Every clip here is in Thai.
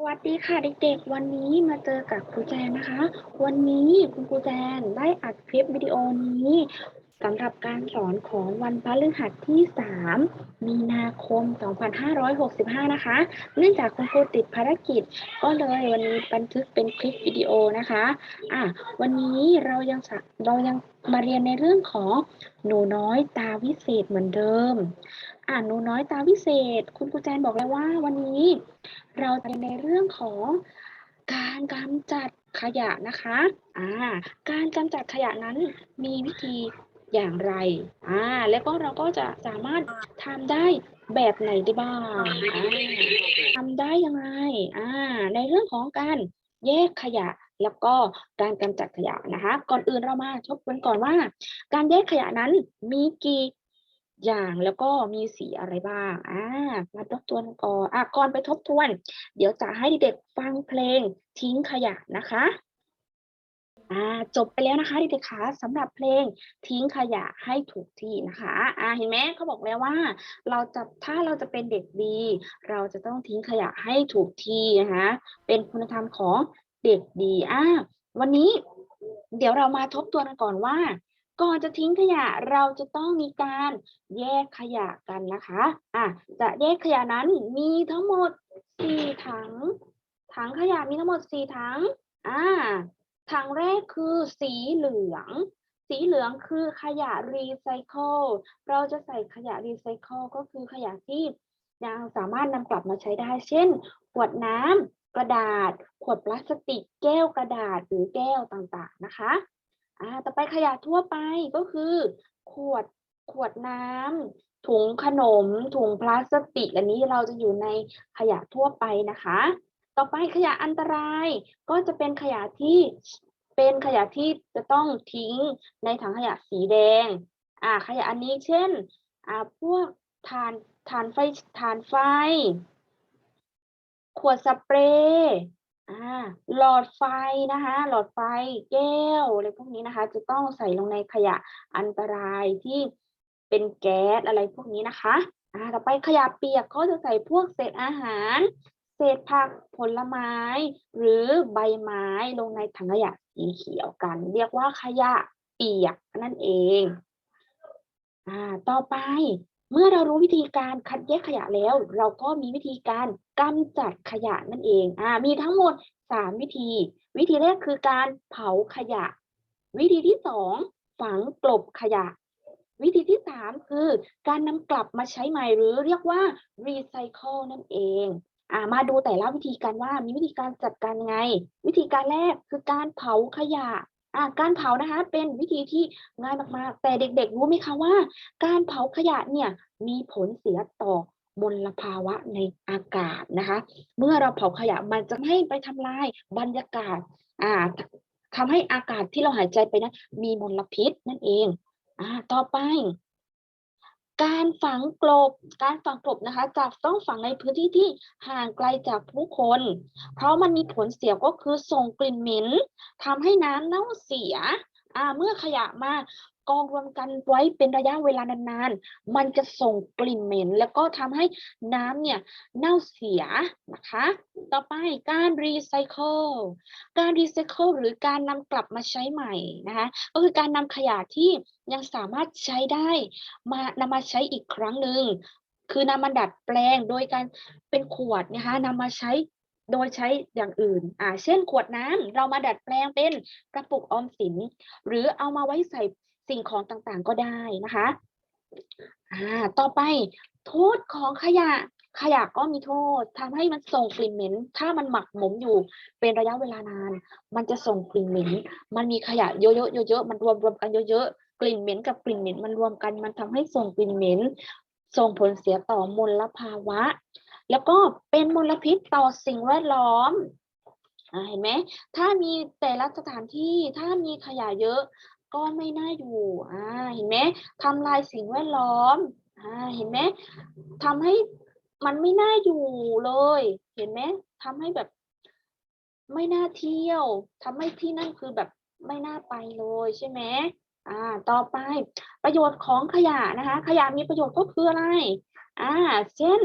สวัสดีค่ะเด็กๆ วันนี้มาเจอกับครูแจนนะคะ วันนี้คุณครูแจนได้อัดคลิปวิดีโอนี้ สำหรับการสอนของวันพฤหัสที่ 3 มีนาคม 2565 นะคะ เนื่องจากคุณครูติดภารกิจ ก็เลยวันนี้บันทึกเป็นคลิปวิดีโอนะคะอะวันนี้เรายังเรายังมาเรียนในเรื่องของหนูน้อยตาวิเศษเหมือนเดิมอ่าหนูน้อยตาวิเศษ คุณครูแจนบอกแล้วว่าวันนี้ เราจะเรียนในเรื่องของการกำจัดขยะนะคะ อ่า การกำจัดขยะนั้นมีวิธี อย่างไร อ่า แล้วก็เราก็จะสามารถทำได้แบบไหนได้บ้างอ่าทำได้ยังไง อ่า ในเรื่องของการแยกขยะแล้วก็การกำจัดขยะนะคะ ก่อนอื่นเรามาทบทวนก่อนว่า การแยกขยะนั้นมีกี่อย่างแล้วก็มีสีอะไรบ้างอ่ามาทบทวนก่อนอะก่อนไปทบทวน เดี๋ยวจะให้เด็กฟังเพลงทิ้งขยะนะคะ อ่าจบไปแล้วนะคะเด็กๆคะสำหรับเพลงทิ้งขยะให้ถูกที่นะคะอ่าเห็นไหมเขาบอกแล้วว่า เราจะถ้าเราจะเป็นเด็กดี เราจะต้องทิ้งขยะให้ถูกที่นะคะเป็นคุณธรรมของเด็กดีอ่าวันนี้เดี๋ยวเรามาทบทวนกันก่อนว่า ก่อนจะทิ้งขยะเราจะต้องมีการแยกขยะกันนะคะอะจะแยกขยะนั้นมีทั้งหมดสี่ถัง ถังขยะมีทั้งหมดสี่ถังอ่า ถังแรกคือสีเหลือง สีเหลืองคือขยะรีไซเคิล เราจะใส่ขยะรีไซเคิลก็คือขยะที่ยังสามารถนำกลับมาใช้ได้ เช่น ขวดน้ำ กระดาษ ขวดพลาสติก แก้วกระดาษ หรือแก้วต่างๆ นะคะอ่าต่อไปขยะทั่วไปก็คือ ขวด ขวดน้ำ ถุงขนม ถุงพลาสติก อันนี้เราจะอยู่ในขยะทั่วไปนะคะ ต่อไปขยะอันตรายก็จะเป็นขยะที่เป็นขยะที่จะต้องทิ้งในถังขยะสีแดงอ่าขยะอันนี้เช่นอ่าพวกถ่านถ่านไฟถ่านไฟ ขวดสเปรย์อ่าหลอดไฟนะคะหลอดไฟแก้วอะไรพวกนี้นะคะ จะต้องใส่ลงในขยะอันตรายที่เป็นแก๊สอะไรพวกนี้นะคะอ่าต่อไปขยะเปียกก็จะใส่พวกเศษอาหาร เศษผักผลไม้ หรือใบไม้ลงในถังขยะสีเขียวกัน เรียกว่าขยะเปียกนั่นเองอ่าต่อไปเมื่อเรารู้วิธีการคัดแยกขยะแล้ว เราก็มีวิธีการกำจัดขยะนั่นเองอ่ามีทั้งหมดสามวิธี วิธีแรกคือการเผาขยะ วิธีที่สองฝังกลบขยะ วิธีที่สามคือ การนำกลับมาใช้ใหม่หรือเรียกว่า recycle นั่นเอง อ่ามาดูแต่ละวิธีการว่ามีวิธีการจัดการยังไง วิธีการแรกคือการเผาขยะอ่าการเผานะคะเป็นวิธีที่ง่ายมากๆ แต่เด็กๆรู้ไหมคะว่า การเผาขยะเนี่ยมีผลเสียต่อมลภาวะในอากาศนะคะ เมื่อเราเผาขยะมันจะไม่ไปทำลายบรรยากาศอ่าทำให้อากาศที่เราหายใจไปนั้นมีมลพิษนั่นเองอ่าต่อไป การฝังกลบ การฝังกลบนะคะจะต้องฝังในพื้นที่ที่ห่างไกลจากผู้คน เพราะมันมีผลเสียก็คือส่งกลิ่นเหม็นทำให้น้ำเน่าเสีย อ่าเมื่อขยะมากองรวมกันไว้เป็นระยะเวลานานๆ มันจะส่งกลิ่นเหม็น แล้วก็ทำให้น้ำเนี่ยเน่าเสียนะคะ ต่อไปการรีไซเคิล การรีไซเคิลหรือการนำกลับมาใช้ใหม่นะคะ ก็คือการนำขยะที่ยังสามารถใช้ได้มานำมาใช้อีกครั้งหนึ่งคือนำมาดัดแปลงโดยการเป็นขวดนะคะนำมาใช้ โดยใช้อย่างอื่น อ่า เช่น ขวดน้ำเรามาดัดแปลงเป็นกระปุกออมสิน หรือเอามาไว้ใส่สิ่งของต่างๆก็ได้นะคะอ่าต่อไปโทษของขยะขยะก็มีโทษทำให้มันส่งกลิ่นเหม็น ถ้ามันหมักหมมอยู่เป็นระยะเวลานาน มันจะส่งกลิ่นเหม็น มันมีขยะเยอะๆเยอะๆมันรวมรวมกันเยอะๆกลิ่นเหม็นกับกลิ่นเหม็นมันรวมกัน มันทำให้ส่งกลิ่นเหม็น ส่งผลเสียต่อมลภาวะ แล้วก็เป็นมลพิษต่อสิ่งแวดล้อมเห็นไหมถ้ามีแต่ละสถานที่ถ้ามีขยะเยอะก็ไม่น่าอยู่อ่าเห็นไหมทำลายสิ่งแวดล้อมอ่าเห็นไหมทำให้มันไม่น่าอยู่เลย เห็นไหมทำให้แบบไม่น่าเที่ยวทำให้ที่นั่นคือแบบไม่น่าไปเลยใช่ไหมอ่า ต่อไปประโยชน์ของขยะนะคะ ขยะมีประโยชน์ก็คืออะไร อ่า เช่น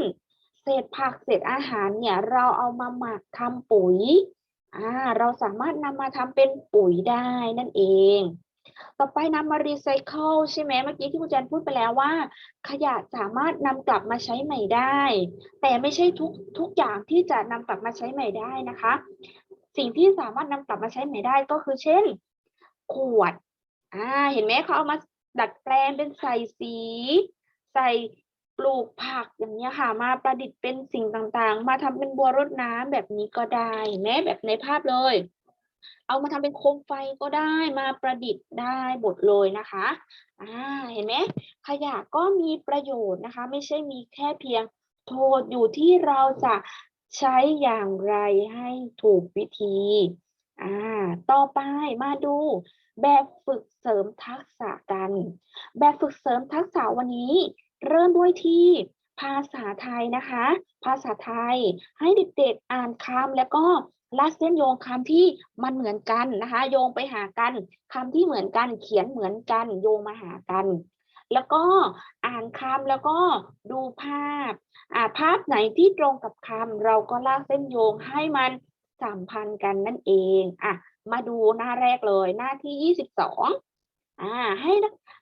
เศษผักเศษอาหารเนี่ยเราเอามาหมักทำปุ๋ยอ่าเราสามารถนำมาทำเป็นปุ๋ยได้นั่นเอง ต่อไปนำมารีไซเคิลใช่ไหมเมื่อกี้ที่คุณแจนพูดไปแล้วว่า ขยะสามารถนำกลับมาใช้ใหม่ได้ แต่ไม่ใช่ทุกทุกอย่างที่จะนำกลับมาใช้ใหม่ได้นะคะ สิ่งที่สามารถนำกลับมาใช้ใหม่ได้ก็คือเช่น ขวดอ่าเห็นไหมเขาเอามาดัดแปลงเป็นใส่สี ใส่ ปลูกผักอย่างเงี้ยค่ะ มาประดิษฐ์เป็นสิ่งต่างๆ มาทำเป็นบัวรดน้ำแบบนี้ก็ได้เห็นไหมแบบในภาพเลย เอามาทำเป็นโคมไฟก็ได้มาประดิษฐ์ได้หมดเลยนะคะอ่าเห็นไหมขยะก็มีประโยชน์นะคะ ไม่ใช่มีแค่เพียงโทษอยู่ที่เราจะใช้อย่างไรให้ถูกวิธีอ่าต่อไปมาดูแบบฝึกเสริมทักษะกัน แบบฝึกเสริมทักษะวันนี้เริ่มด้วยที่ภาษาไทยนะคะ ภาษาไทยให้เด็กๆอ่านคำแล้วก็ลากเส้นโยงคำที่มันเหมือนกันนะคะ โยงไปหากันคำที่เหมือนกันเขียนเหมือนกันโยงมาหากัน แล้วก็อ่านคำแล้วก็ดูภาพอ่าภาพไหนที่ตรงกับคำเราก็ลากเส้นโยงให้มันสัมพันธ์กันนั่นเองอะมาดูหน้าแรกเลยหน้าที่ยี่สิบส อ่าให้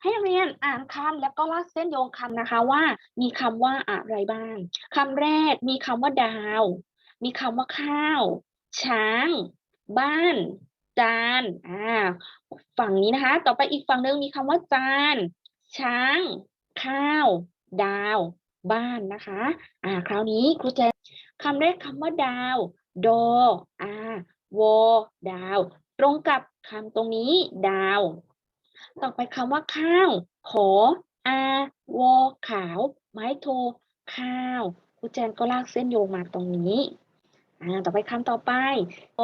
ให้เรียนอ่านคำแล้วก็ลากเส้นโยงคำนะคะว่า มีคำว่าอะไรบ้างคำแรกมีคำว่าดาว มีคำว่าข้าว ช้าง บ้าน จานอ่าฝั่งนี้นะคะ ต่อไปอีกฝั่งหนึ่งมีคำว่าจาน ช้าง ข้าว ดาว บ้านนะคะ อ่า คราวนี้ครูแจนคำแรกคำว่าดาวโดออาวดาว ตรงกับคำตรงนี้ดาว ต่อไปคำว่าข้าวขออาวอขาว ไม้โท ข้าวครูแจนก็ลากเส้นโยงมาตรงนี้อ่าต่อไปคำต่อไปอ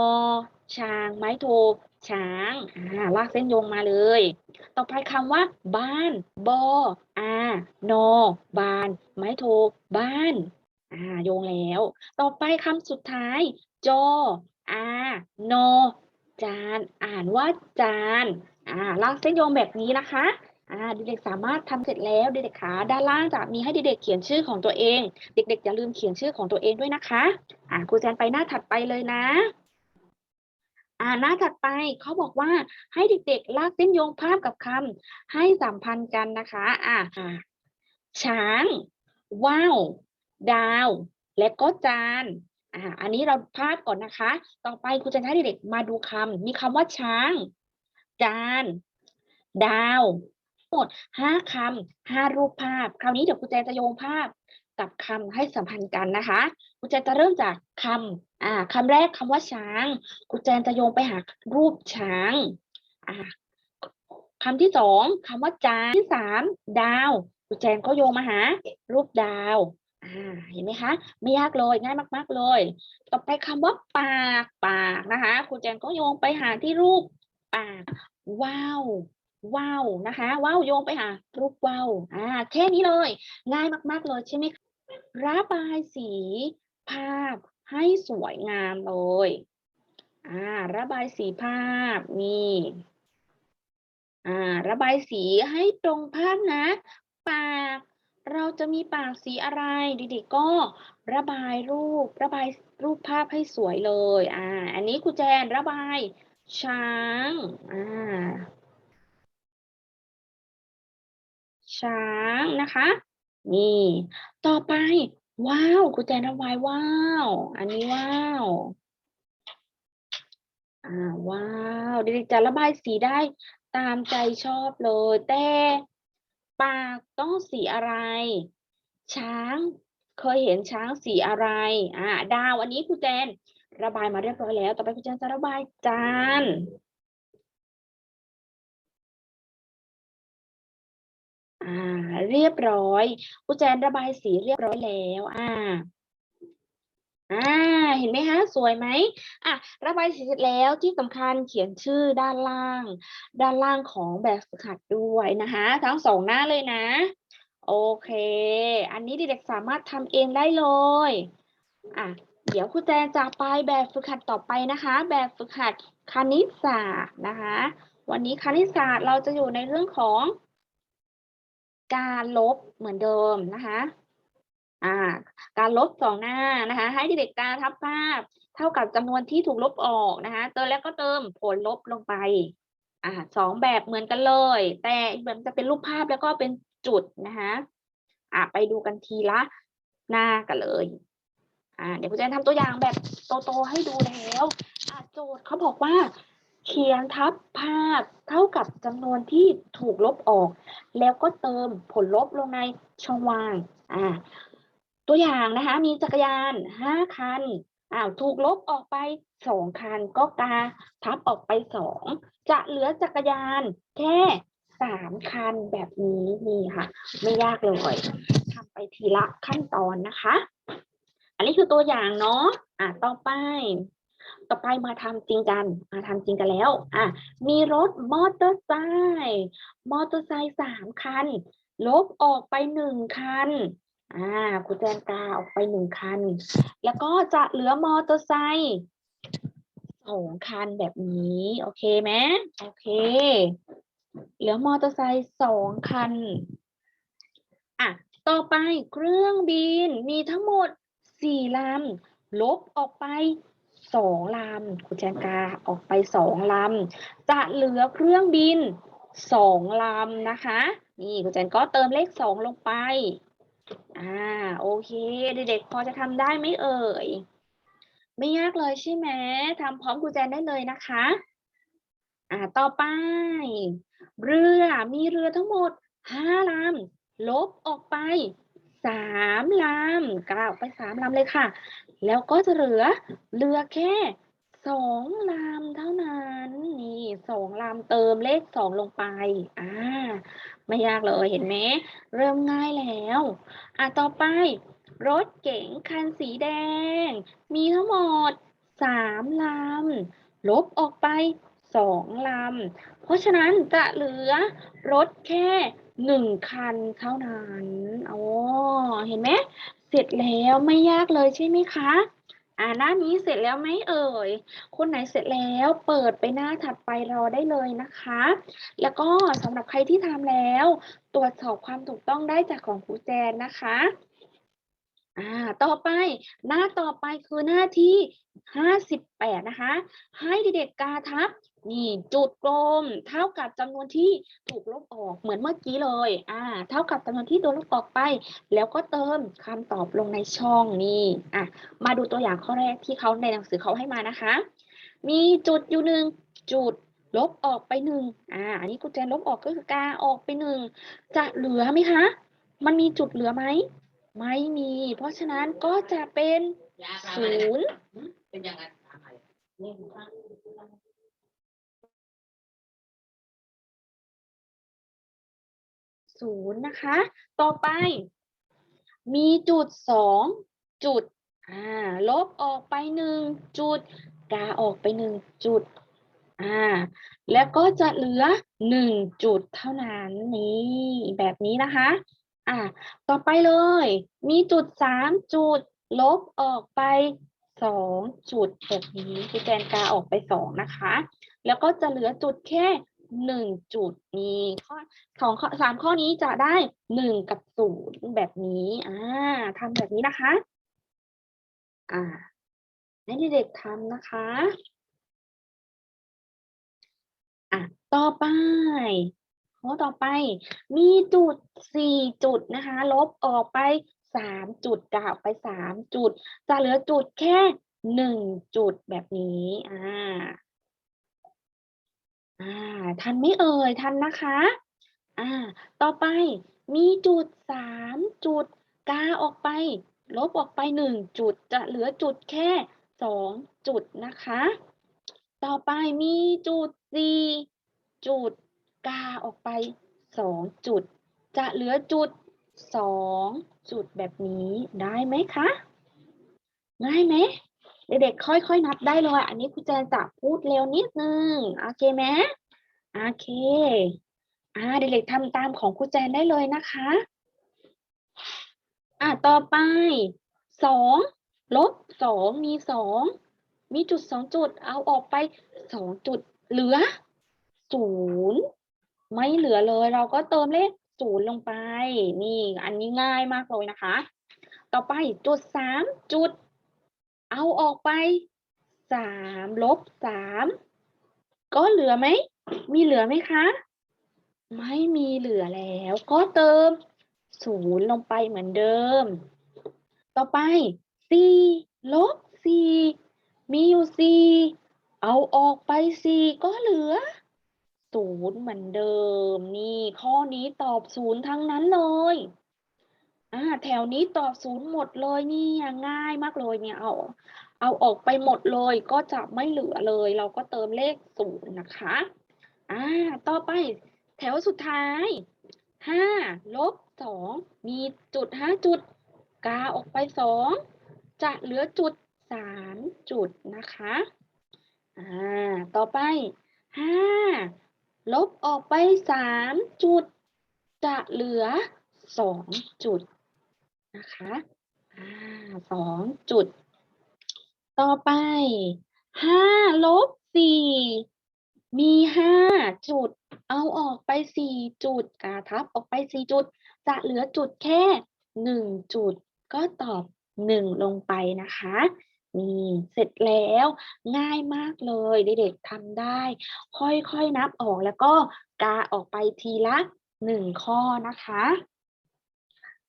ช้างไม้โท ช้างอ่าลากเส้นโยงมาเลย ต่อไปคำว่า บ้าน บออานอบาน ไม้โท บ้านอ่าโยงแล้ว ต่อไปคำสุดท้าย จออานอจาน อ่านว่าจาน อ่าลากเส้นโยงแบบนี้นะคะอ่าเด็กๆสามารถทำเสร็จแล้วเด็กๆคะด้านล่างจะมีให้เด็กๆเขียนชื่อของตัวเอง เด็กๆอย่าลืมเขียนชื่อของตัวเองด้วยนะคะอ่าครูแจนไปหน้าถัดไปเลยนะอ่าหน้าถัดไปเขาบอกว่าให้เด็กๆ ลากเส้นโยงภาพกับคำให้สัมพันธ์กันนะคะอ่าช้างว่าวดาว และก็จานอ่าอันนี้เราภาพก่อนนะคะ ต่อไปครูจะให้เด็กๆมาดูคำมีคำว่าช้าง จาน ดาวหมดห้าคำห้ารูปภาพ คราวนี้เดี๋ยวครูแจนจะโยงภาพกับคำให้สัมพันธ์กันนะคะครูแจนจะเริ่มจากคำอ่าคำแรกคำว่าช้างครูแจนจะโยงไปหารูปช้างอ่าคำที่สองคำว่าจานที่สามดาวครูแจนก็โยงมาหา รูปดาวอ่าเห็นไหมคะ ไม่ยากเลยง่ายมาก ๆเลย ต่อไปคำว่าปากปากนะคะครูแจนก็โยงไปหาที่รูป ปากว้าวว้าวนะคะว้าวโยงไปหารูปว้าวอ่าแค่นี้เลย ง่ายมาก ๆ เลยใช่ไหมคระบายสีภาพให้สวยงามเลยอ่าระบายสีภาพนี่อ่าระบายสีให้ตรงภาพนะ ปากเราจะมีปากสีอะไรเด็กๆก็ระบายรูประบายรูปภาพให้สวยเลยอ่าอันนี้ครูแจนระบาย ช้างอ่าช้างนะคะ นี่ ต่อไป ว้าวครูแจนระบายว้าว อันนี้ว้าวอ่าว้าวเด็กๆจะระบายสีได้ตามใจชอบเลย แต่ปากต้องสีอะไร ช้าง เคยเห็นช้างสีอะไร อ่าดาวอันนี้ครูแจน ระบายมาเรียบร้อยแล้ว ต่อไปครูแจนจะระบายจานอ่า เรียบร้อยครูแจนระบายสีเรียบร้อยแล้ว อ่าอ่าเห็นไหมคะสวยไหมอะระบายสีเสร็จแล้วที่สำคัญเขียนชื่อด้านล่าง ด้านล่างของแบบฝึกหัดด้วยนะคะ ทั้งสองหน้าเลยนะ โอเค อันนี้เด็กๆสามารถทำเองได้เลยอะ เดี๋ยวครูแจนจะไปแบบฝึกหัดต่อไปนะคะ แบบฝึกหัดคณิตศาสตร์นะคะ วันนี้คณิตศาสตร์เราจะอยู่ในเรื่องของ การลบเหมือนเดิมนะคะอ่าการลบสองหน้านะคะ ให้เด็กๆกาทับภาพ เท่ากับจำนวนที่ถูกลบออกนะคะ เติมแล้วก็เติมผลลบลงไปอ่าสองแบบเหมือนกันเลย แต่อีกแบบจะเป็นรูปภาพแล้วก็เป็นจุดนะคะอ่าไปดูกันทีละหน้ากันเลย อ่าเดี๋ยวคุณจะทำตัวอย่างแบบโตๆให้ดูแล้วโจทย์เขาบอกว่า เขียนทับภาพเท่ากับจำนวนที่ถูกลบออก แล้วก็เติมผลลบลงในช่องว่างอ่าตัวอย่างนะคะ มีจักรยานห้าคันอ้าวถูกลบออกไปสองคันก็กาทับออกไปสองจะเหลือจักรยานแค่สามคันแบบนี้นี่ค่ะ ไม่ยากเลยทำไปทีละขั้นตอนนะคะ อันนี้คือตัวอย่างเนาะอะต่อไป ต่อไปมาทำจริงกันมาทำจริงกันแล้ว อะ มีรถมอเตอร์ไซค์มอเตอร์ไซค์สามคัน ลบออกไปหนึ่งคันอ่าครูแจนกาออกไปหนึ่งคัน แล้วก็จะเหลือมอเตอร์ไซค์สองคันแบบนี้ โอเคไหมโอเค เหลือมอเตอร์ไซค์สองคัน อะ ต่อไปเครื่องบินมีทั้งหมด สี่ลำลบออกไปสองลำคุณแจนกาออกไปสองลำจะเหลือเครื่องบินสองลำนะคะ นี่คุณแจนก็เติมเลขสองลงไป อ่าโอเค เด็กๆพอจะทำได้ไหมเอ่ย ไม่ยากเลยใช่ไหมทำพร้อมครูแจนได้เลยนะคะ อ่าต่อไป เรือมีเรือทั้งหมดห้าลำลบออกไป สามลำกาออกไปสามลำเลยค่ะ แล้วก็จะเหลือเรือแค่สองลำเท่านั้นนี่สองลำเติมเลขสองลงไปอ่าไม่ยากเลยเห็นไหมเริ่มง่ายแล้วอะต่อไป รถเก๋งคันสีแดง มีทั้งหมดสามลำลบออกไปสองลำเพราะฉะนั้นจะเหลือรถแค่ หนึ่งคันเท่านั้นอ๋อเห็นไหมเสร็จแล้วไม่ยากเลยใช่ไหมคะอ่าหน้านี้เสร็จแล้วไหมเอ่ย คนไหนเสร็จแล้วเปิดไปหน้าถัดไปรอได้เลยนะคะ แล้วก็สำหรับใครที่ทำแล้ว ตรวจสอบความถูกต้องได้จากของครูแจนนะคะ อ่าต่อไปหน้าต่อไปคือหน้าที่ห้าสิบแปดนะคะ ให้เด็กๆกาทับนี่จุดกลม เท่ากับจำนวนที่ถูกลบออกเหมือนเมื่อกี้เลยอ่าเท่ากับจำนวนที่โดนลบออกไป แล้วก็เติมคำตอบลงในช่องนี่อะมาดูตัวอย่างข้อแรกที่เขาในหนังสือเขาให้มานะคะ มีจุดอยู่หนึ่งจุดลบออกไปหนึ่งอ่าอันนี้กุญแจลบออกก็คือกาออกไปหนึ่งจะเหลือไหมคะ มันมีจุดเหลือไหม ไม่มี เพราะฉะนั้นก็จะเป็นศูนย์เป็นยังไงศูนย์นะคะ ต่อไป มีจุดสองจุด อ่า ลบออกไปหนึ่งจุด กาออกไปหนึ่งจุด อ่า แล้วก็จะเหลือหนึ่งจุดเท่านั้นนี่แบบนี้นะคะ อ่าต่อไปเลย มีจุดสามจุดลบออกไปสองจุดแบบนี้คือแกนกาออกไปสองนะคะ แล้วก็จะเหลือจุดแค่หนึ่งจุดนี่ข้อสองข้อสามข้อนี้จะได้หนึ่งกับศูนย์แบบนี้อ่าทำแบบนี้นะคะ อ่าให้เด็กๆทำนะคะอะต่อไป ข้อต่อไปมีจุดสี่จุดนะคะ ลบออกไปสามจุดกาออกไปสามจุด จะเหลือจุดแค่หนึ่งจุดแบบนี้อ่าอ่าทันไม่เอ่ยทันนะคะอ่าต่อไปมีจุดสามจุดกาออกไป ลบออกไปหนึ่งจุด จะเหลือจุดแค่สองจุดนะคะ ต่อไปมีจุดสี่จุด กาออกไปสองจุด จะเหลือจุดสองจุดแบบนี้ได้ไหมคะง่ายไหมเด็กๆค่อยๆนับได้เลยอันนี้ครูแจนจะพูดเร็วนิดนึงโอเคไหมโอเคอ่าเด็กๆทำตามของครูแจนได้เลยนะคะอ่าต่อไปสองลบสองมีสองมีจุดสองจุดเอาออกไปสองจุดเหลือศูนย์ ไม่เหลือเลย เราก็เติมเลขศูนย์ลงไป นี่อันนี้ง่ายมากเลยนะคะ ต่อไปจุดสามจุด เอาออกไปสามลบสามก็เหลือไหม มีเหลือไหมคะ ไม่มีเหลือแล้ว ก็เติมศูนย์ลงไปเหมือนเดิม ต่อไปสี่ลบสี่มีอยู่สี่เอาออกไปสี่ก็เหลือ ศูนย์เหมือนเดิม นี่ข้อนี้ตอบศูนย์ทั้งนั้นเลยอ่าแถวนี้ตอบศูนย์หมดเลยนี่ง่ายมากเลยเนี่ยเอาเอาออกไปหมดเลยก็จะไม่เหลือเลย เราก็เติมเลขศูนย์นะคะอ่าต่อไปแถวสุดท้ายห้าลบสองมีจุดห้าจุด กาออกไปสองจะเหลือจุดสามจุดนะคะอ่าต่อไปห้า ลบออกไปสามจุด จะเหลือสองจุดนะคะอ่าสองจุด ต่อไปห้าลบสี่มีห้าจุด เอาออกไปสี่จุดกาทับออกไปสี่จุด จะเหลือจุดแค่หนึ่งจุด ก็ตอบหนึ่งลงไปนะคะ นี่ เสร็จแล้วง่ายมากเลยเด็กๆทำได้ ค่อยๆนับออกแล้วก็กาออกไปทีละหนึ่งข้อนะคะ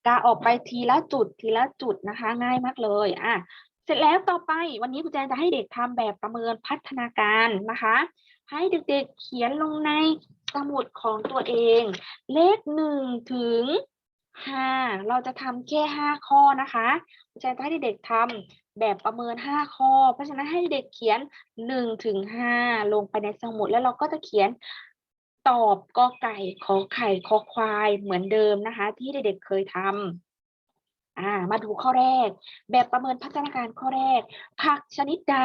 กาออกไปทีละจุดทีละจุดนะคะ ง่ายมากเลยอะเสร็จแล้วต่อไปวันนี้ครูแจนจะให้เด็กทำแบบประเมินพัฒนาการนะคะ ให้เด็กๆเขียนลงในสมุดของตัวเอง เลขหนึ่งถึง ห้าเราจะทำแค่ห้าข้อนะคะครูแจนจะให้เด็กๆทำแบบประเมินห้าข้อ เพราะฉะนั้นให้เด็กเขียนหนึ่งถึงห้าลงไปในสมุดแล้วเราก็จะเขียนตอบกอไก่ขอไข่คอควายเหมือนเดิมนะคะ ที่เด็กๆเคยทำอ่ามาดูข้อแรก แบบประเมินพัฒนาการข้อแรก ผักชนิดใด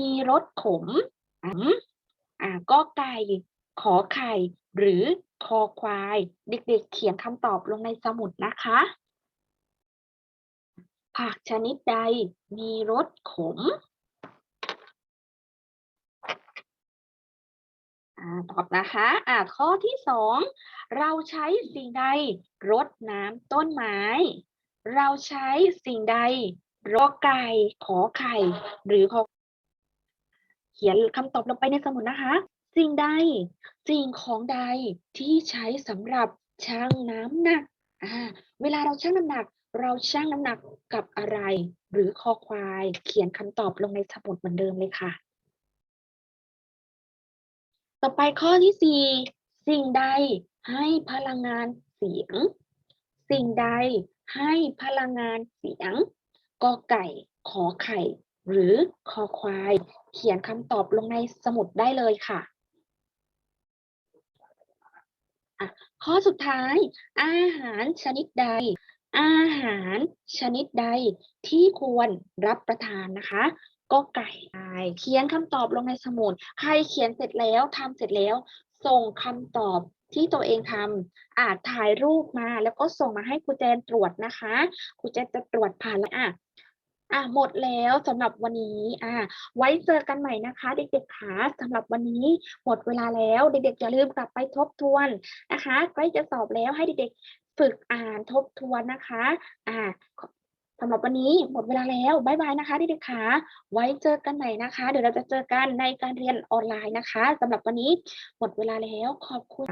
มีรสขมอ่ากอไก่ขอไข่หรือ คอควาย เด็กๆเขียนคำตอบลงในสมุดนะคะ ผักชนิดใดมีรสขมอตอบนะคะอ่าข้อที่สองเราใช้สิ่งใดรดน้ำต้นไม้ เราใช้สิ่งใดรอไก่ขอไข่ หรือขอเขียนคำตอบลงไปในสมุดนะคะ สิ่งใด สิ่งของใดที่ใช้สำหรับชั่งน้ำหนักอ่าเวลาเราชั่งน้ำหนัก เราชั่งน้ำหนักกับอะไร หรือคอควาย เขียนคำตอบลงในสมุดเหมือนเดิมเลยค่ะ ต่อไปข้อที่สี่สิ่งใดให้พลังงานเสียง สิ่งใดให้พลังงานเสียงกอไก่ ขอไข่ หรือคอควาย เขียนคำตอบลงในสมุดได้เลยค่ะ อะข้อสุดท้าย อาหารชนิดใด อาหารชนิดใดที่ควรรับประทานนะคะ ก็ไก่เขียนคำตอบลงในสมุดใครเขียนเสร็จแล้วทำเสร็จแล้ว ส่งคำตอบที่ตัวเองทำอาจถ่ายรูปมาแล้วก็ส่งมาให้ครูแจนตรวจนะคะครูแจนจะตรวจผ่านแล้วอะ อะหมดแล้วสำหรับวันนี้อะไว้เจอกันใหม่นะคะ เด็กๆค่ะสำหรับวันนี้หมดเวลาแล้วเด็กๆอย่าลืมกลับไปทบทวนนะคะใกล้จะสอบแล้วให้เด็กๆฝึกอ่านทบทวนนะคะอ่าสำหรับวันนี้หมดเวลาแล้วบ๊ายบายนะคะเด็กๆค่ะไว้เจอกันใหม่นะคะ เดี๋ยวเราจะเจอกันในการเรียนออนไลน์นะคะสำหรับวันนี้หมดเวลาแล้วขอบคุณ